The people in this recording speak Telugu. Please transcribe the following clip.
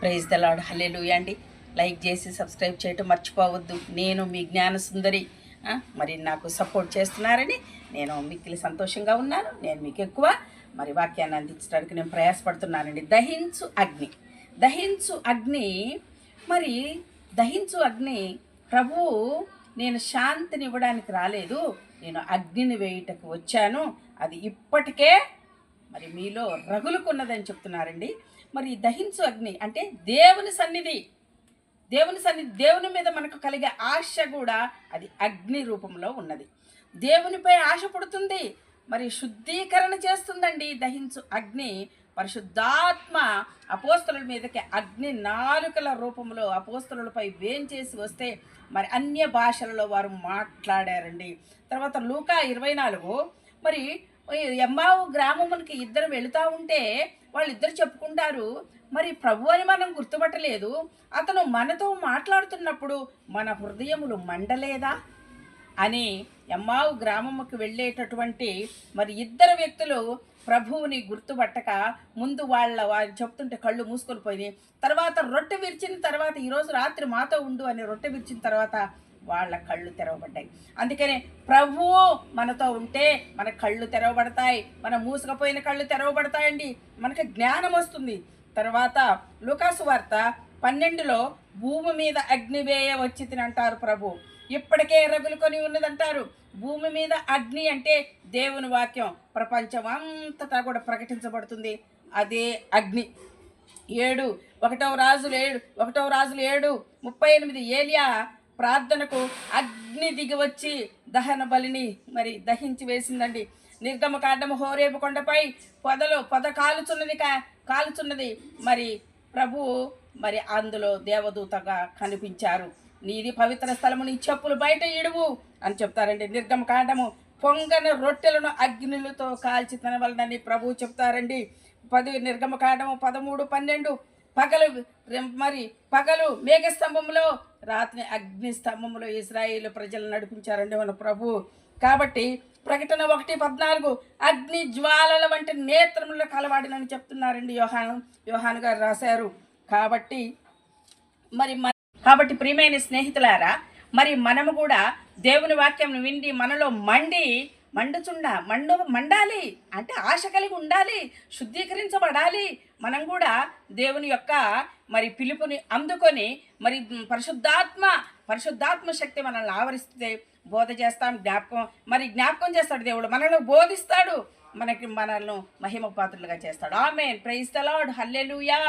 ప్రైజ్ ద హలేలు అండి. లైక్ చేసి సబ్స్క్రైబ్ చేయటం మర్చిపోవద్దు. నేను మీ జ్ఞాన సుందరి. మరి నాకు సపోర్ట్ చేస్తున్నారని నేను మిక్కిలి సంతోషంగా ఉన్నాను. నేను మీకు ఎక్కువ మరి వాక్యాన్ని అందించడానికి నేను ప్రయాసపడుతున్నానండి. దహించు అగ్ని. దహించు అగ్ని. మరి దహించు అగ్ని ప్రభువు నేను శాంతిని ఇవ్వడానికి రాలేదు. నేను అగ్నిని వేయుటకు వచ్చాను. అది ఇప్పటికే మరి మీలో రగులుకున్నదని చెప్తున్నారండి. మరి దహించు అగ్ని అంటే దేవుని సన్నిధి. దేవుని సన్నిధి దేవుని మీద మనకు కలిగే ఆశ కూడా అది అగ్ని రూపంలో ఉన్నది. దేవునిపై ఆశ పుడుతుంది. మరి శుద్ధీకరణ చేస్తుందండి దహించు అగ్ని. పరిశుద్ధాత్మ అపోస్తల మీదకి అగ్ని నాలుకల రూపంలో అపోస్తలపై వేంచేసి వస్తే మరి అన్య భాషలలో వారు మాట్లాడారండి. తర్వాత లూకా ఇరవై నాలుగు. మరి ఎంబావు గ్రామమునికి ఇద్దరు వెళుతూ ఉంటే వాళ్ళిద్దరు చెప్పుకుంటారు మరి ప్రభు అని మనం గుర్తుపట్టలేదు. అతను మనతో మాట్లాడుతున్నప్పుడు మన హృదయములు మండలేదా? అని ఎమ్మావు గ్రామముకు వెళ్ళేటటువంటి మరి ఇద్దరు వ్యక్తులు ప్రభువుని గుర్తుపట్టక ముందు వాళ్ళ వారు చెప్తుంటే కళ్ళు మూసుకొని పోయి తర్వాత రొట్టె విరిచిన తర్వాత ఈరోజు రాత్రి మాతో ఉండు అని రొట్టె విరిచిన తర్వాత వాళ్ళ కళ్ళు తెరవబడ్డాయి. అందుకనే ప్రభువు మనతో ఉంటే మన కళ్ళు తెరవబడతాయి మన మూసుకపోయిన కళ్ళు తెరవబడతాయండి. మనకి జ్ఞానం వస్తుంది. తర్వాత లుకాసు వార్త పన్నెండులో భూమి మీద అగ్నివేయ వచ్చి అంటారు ప్రభు. ఇప్పటికే రగులుకొని ఉన్నదంటారు. భూమి మీద అగ్ని అంటే దేవుని వాక్యం. ప్రపంచం అంతటా కూడా ప్రకటించబడుతుంది. అదే అగ్ని. ఏడు ఒకటవ రాజులు ఏడు ఒకటవ రాజులు ఏడు ముప్పై ఎనిమిది ఏలియా ప్రార్థనకు అగ్ని దిగి వచ్చి దహన బలిని మరి దహించి వేసిందండి. నిర్గమ కాండము హోరేపు కొండపై పొదలు పొద కాలుచున్నది కా కాలుచున్నది. మరి ప్రభు మరి అందులో దేవదూతగా కనిపించారు. నీది పవిత్ర స్థలము నీ చెప్పులు బయట ఇడువు అని చెప్తారండి. నిర్గమ కాండము పొంగని రొట్టెలను అగ్నిలతో కాల్చి తినవలనని ప్రభు చెప్తారండి. పది నిర్గమ కాండము పదమూడు పన్నెండు పగలు మరి పగలు మేఘస్తంభంలో రాత్రి అగ్ని స్తంభంలో ఇజ్రాయేల్ ప్రజలు నడిపించారండి మన ప్రభు. కాబట్టి ప్రకటన ఒకటి పద్నాలుగు అగ్ని జ్వాలల వంటి నేత్రములు కలవాడినని చెప్తున్నారండి యోహాను యోహాను గారు రాశారు. కాబట్టి మరి కాబట్టి ప్రియమైన స్నేహితులారా మరి మనము కూడా దేవుని వాక్యం విండి మనలో మండి మండుచుండ మండు మండాలి అంటే ఆశ కలిగి ఉండాలి శుద్ధీకరించబడాలి. మనం కూడా దేవుని యొక్క మరి పిలుపుని అందుకొని మరి పరిశుద్ధాత్మ పరిశుద్ధాత్మ శక్తి మనల్ని ఆవరిస్తే బోధ చేస్తాం జ్ఞాపకం మరి జ్ఞాపకం చేస్తాడు దేవుడు మనల్ని బోధిస్తాడు మనకి మనల్ని మహిమ పాత్రులుగా చేస్తాడు. ఆమె ప్రైజ్ ద లాడ్ హల్లెలూయా